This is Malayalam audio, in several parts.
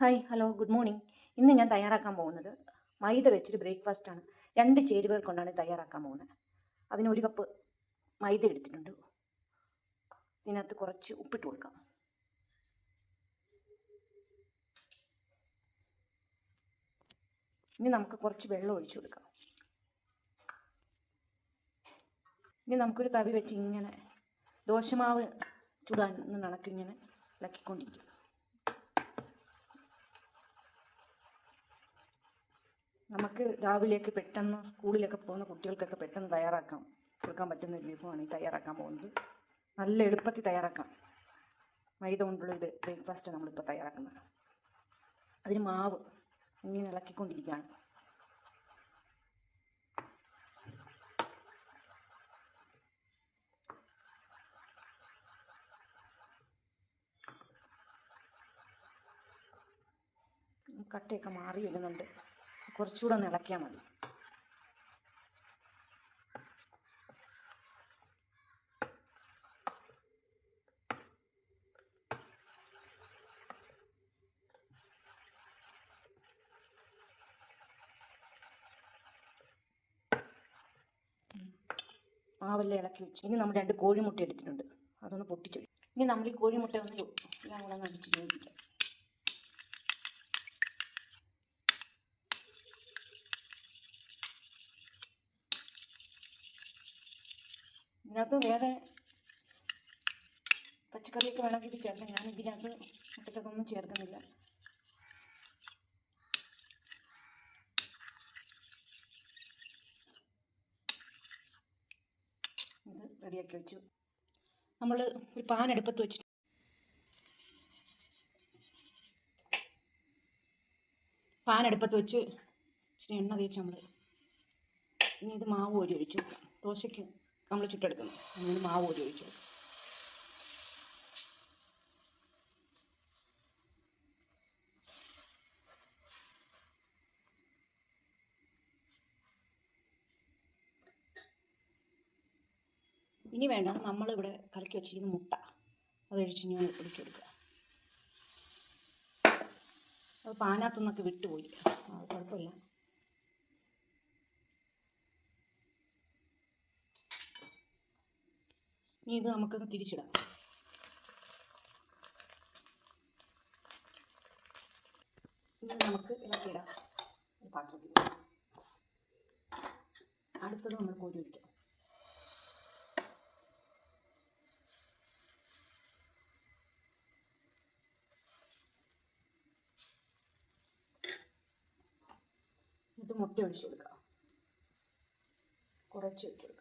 ഹായ് ഹലോ ഗുഡ് മോർണിംഗ് ഇന്ന് ഞാൻ തയ്യാറാക്കാൻ പോകുന്നത് മൈദ വെച്ചൊരു ബ്രേക്ക്ഫാസ്റ്റ് ആണ്. രണ്ട് ചേരുവകൾ കൊണ്ടാണ് തയ്യാറാക്കാൻ പോകുന്നത്. അതിന് ഒരു കപ്പ് മൈദ എടുത്തിട്ടുണ്ട്. ഇതിനകത്ത് കുറച്ച് ഉപ്പിട്ട് കൊടുക്കാം. ഇനി നമുക്ക് കുറച്ച് വെള്ളം ഒഴിച്ചു കൊടുക്കാം. ഇനി നമുക്കൊരു തവി വെച്ച് ഇങ്ങനെ ദോശമാവ് ചുടാൻ നണക്കിങ്ങനെ ഇളക്കിക്കൊണ്ടിരിക്കും. നമുക്ക് രാവിലെയൊക്കെ പെട്ടെന്ന് സ്കൂളിലൊക്കെ പോകുന്ന കുട്ടികൾക്കൊക്കെ പെട്ടെന്ന് തയ്യാറാക്കാം. കൊടുക്കാൻ പറ്റുന്ന ഒരു വിഭവമാണ് ഈ തയ്യാറാക്കാൻ പോകുന്നത്. നല്ല എളുപ്പത്തിൽ തയ്യാറാക്കാം. മൈദ കൊണ്ടുള്ള ഒരു ബ്രേക്ക്ഫാസ്റ്റ് നമ്മളിപ്പോൾ തയ്യാറാക്കുന്നത്. അതിന് മാവ് ഇങ്ങനെ ഇളക്കിക്കൊണ്ടിരിക്കുകയാണ്. കട്ടയൊക്കെ മാറി വരുന്നുണ്ട്. കുറച്ചുകൂടെ ഒന്ന് ഇളക്കിയാൽ മതി ഇളക്കി വെച്ചു. ഇനി നമ്മൾ രണ്ട് കോഴിമുട്ട എടുത്തിട്ടുണ്ട്. അതൊന്ന് പൊട്ടിച്ചു ഇനി നമ്മൾ ഈ കോഴിമുട്ട ഒന്ന് ഞങ്ങളൊന്ന് അടിച്ച് യോജിക്കാം. ഇതിനകത്ത് വേറെ പച്ചക്കറിയൊക്കെ വേണമെങ്കിൽ ഇത് ചേർക്കാം. ഞാൻ ഇതിനകത്ത് മുട്ടക്കൊന്നും ചേർക്കുന്നില്ല. ഇത് റെഡിയാക്കി വെച്ചു. നമ്മൾ ഒരു പാൻ അടുപ്പത്ത് വെച്ചിട്ട് പാൻ അടുപ്പത്ത് വെച്ച് ഇച്ചിരി എണ്ണ തേച്ച് നമ്മൾ ഇനി ഇത് മാവ് കോരി ഒഴിച്ചു. ദോശയ്ക്ക് നമ്മൾ ചുട്ടെടുക്കണം. അങ്ങനെ മാവ് കോരി ഒഴിച്ചു ഇനി വേണ്ട നമ്മളിവിടെ കലക്കി വെച്ചിരിക്കുന്ന മുട്ട. അതൊഴിച്ച് ഞാൻ ഒഴിച്ചെടുക്കുക അത് പാനകത്തുനിന്നൊക്കെ വിട്ടുപോയി. കുഴപ്പമില്ല. ഇനി ഇത് നമുക്കൊന്ന് തിരിച്ചിടാം. ഇനി നമുക്ക് ഇളക്കിയിടാം. ഒരു പാത്രത്തിൽ. അടുത്തത് നമ്മൾ കോരി ഒഴിക്കാം. ഇത് മുട്ട ഒഴിച്ചു കൊടുക്കാം. കുറച്ച് കൊടുക്കാം.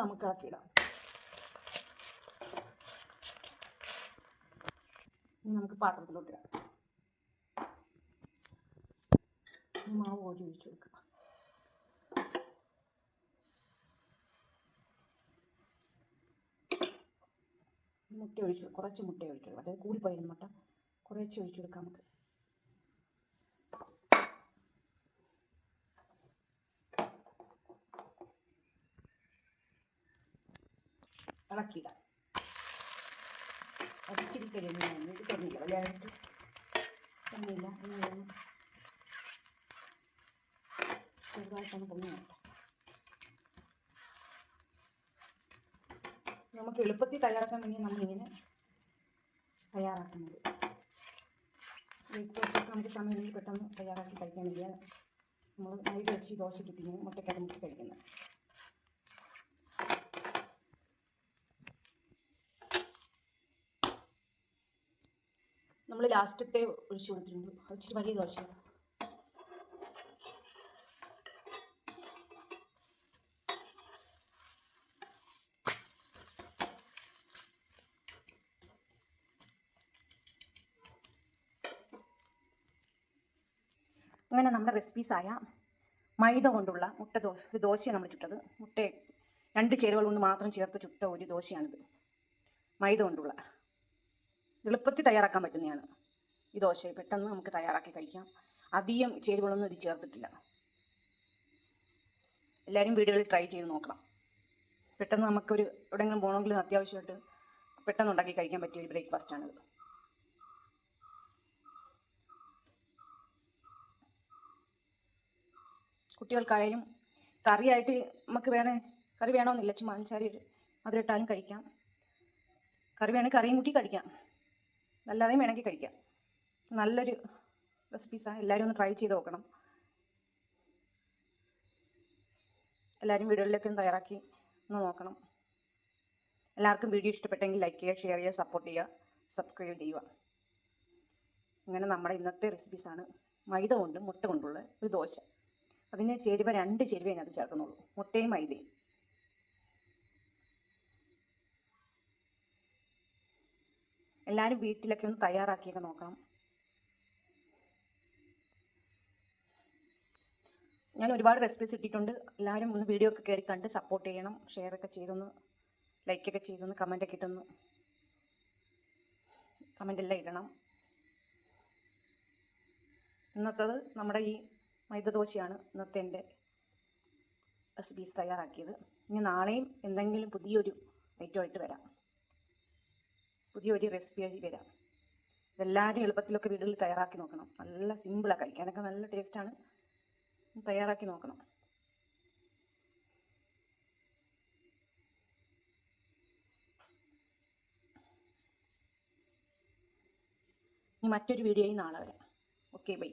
ഇത് നമുക്ക് ആക്കിയിടാം ഇനി നമുക്ക് പാത്രത്തിലോട്ട് ഇടാം. ഈ മാവ് ഓടി ഒഴിച്ചു കൊടുക്കാം. മുട്ട ഒഴിച്ചു കുറച്ച് മുട്ട ഒഴിച്ചു കൊടുക്കുക അതായത് കൂടിപ്പോയാലും മുട്ട കുറച്ച് ഒഴിച്ചു കൊടുക്കാം നമുക്ക്. ഇളക്കിയിടാം അടിച്ചിരി കഴിയുന്നതാണ് ഇത് നമുക്ക് എളുപ്പത്തിൽ തയ്യാറാക്കാൻ വേണ്ടി നമ്മളിങ്ങനെ തയ്യാറാക്കുന്നത്. നമുക്ക് സമയമെങ്കിൽ പെട്ടെന്ന് തയ്യാറാക്കി കഴിക്കാൻ വേണ്ടിയാണ് നമ്മൾ മൈദ വെച്ച് ദോശ കിട്ടിങ്ങനെ മുട്ടക്കറി മുട്ടി കഴിക്കുന്നത്. നമ്മൾ ലാസ്റ്റത്തെ ഒഴിച്ചു കൊടുത്തിട്ടുണ്ട് ഇച്ചിരി വലിയ ദോശയാണ് അങ്ങനെ നമ്മുടെ റെസിപ്പീസായ മൈദ കൊണ്ടുള്ള മുട്ട ദോശ ഒരു ദോശയാണ് നമ്മൾ ചുട്ടത്. മുട്ട രണ്ട് ചേരുവകൾ കൊണ്ട് മാത്രം ചേർത്ത് ചുട്ട ഒരു ദോശയാണിത്. മൈദ കൊണ്ടുള്ള. എളുപ്പത്തിൽ തയ്യാറാക്കാൻ പറ്റുന്നതാണ്. ഈ ദോശ പെട്ടെന്ന് നമുക്ക് തയ്യാറാക്കി കഴിക്കാം. അധികം ചേരുവകളൊന്നും ഇത് ചേർത്തിട്ടില്ല. എല്ലാവരും വീടുകളിൽ ട്രൈ ചെയ്ത് നോക്കണം. പെട്ടെന്ന് നമുക്കൊരു എവിടെയെങ്കിലും പോകണമെങ്കിൽ അത്യാവശ്യമായിട്ട് പെട്ടെന്ന് ഉണ്ടാക്കി കഴിക്കാൻ പറ്റിയ ഒരു ബ്രേക്ക്ഫാസ്റ്റാണിത് കുട്ടികൾക്കായാലും കറിയായിട്ട് നമുക്ക് വേറെ കറി വേണമെന്നില്ല ചുമ്മാ അഞ്ചാരി അതിലിട്ടാലും കഴിക്കാം. കറി വേണമെങ്കിൽ കറിയും കൂട്ടി കഴിക്കാം. അല്ലാതെയും വേണമെങ്കിൽ കഴിക്കാം. നല്ലൊരു റെസിപ്പീസാണ്. എല്ലാവരും ഒന്ന് ട്രൈ ചെയ്ത് നോക്കണം. എല്ലാവരും ഒന്ന് തയ്യാറാക്കി ഒന്ന് നോക്കണം. എല്ലാവർക്കും വീഡിയോ ഇഷ്ടപ്പെട്ടെങ്കിൽ ലൈക്ക് ചെയ്യുക ഷെയർ ചെയ്യുക സപ്പോർട്ട് ചെയ്യുക സബ്സ്ക്രൈബ് ചെയ്യുക. അങ്ങനെ നമ്മുടെ ഇന്നത്തെ റെസിപ്പീസാണ്. മൈദ കൊണ്ടും മുട്ട കൊണ്ടുള്ള ഒരു ദോശ. അതിന് ചേരുവ രണ്ട് ചേരുവ അതിനകത്ത് ചേർക്കുന്നുള്ളൂ. മുട്ടയും മൈദയും. എല്ലാവരും വീട്ടിലൊക്കെ ഒന്ന് തയ്യാറാക്കിയൊക്കെ നോക്കാം ഞാൻ ഒരുപാട് റെസിപ്പീസ് ഇട്ടിട്ടുണ്ട്. എല്ലാവരും ഒന്ന് വീഡിയോ ഒക്കെ കയറി കണ്ട് സപ്പോർട്ട് ചെയ്യണം. ഷെയർ ഒക്കെ ചെയ്തൊന്ന് ലൈക്കൊക്കെ ചെയ്തൊന്ന് കമന്റൊക്കെ ഇട്ടൊന്ന്. കമന്റ് എല്ലാം ഇടണം. ഇന്നത്തത് നമ്മുടെ ഈ മൈദ ദോശയാണ് ഇന്നത്തെ എന്റെ റെസിപ്പീസ് തയ്യാറാക്കിയത്. ഇനി നാളെയും എന്തെങ്കിലും പുതിയൊരു ഐറ്റമായിട്ട് വരാം. പുതിയൊരു റെസിപ്പി വരാം. ഇതെല്ലാവരും എളുപ്പത്തിലൊക്കെ വീടുകളിൽ തയ്യാറാക്കി നോക്കണം. നല്ല സിമ്പിളാണ് കഴിക്കാനൊക്കെ നല്ല ടേസ്റ്റാണ് തയ്യാറാക്കി നോക്കണം. ഇനി മറ്റൊരു വീഡിയോയും നാളെ വരാം. Okay bye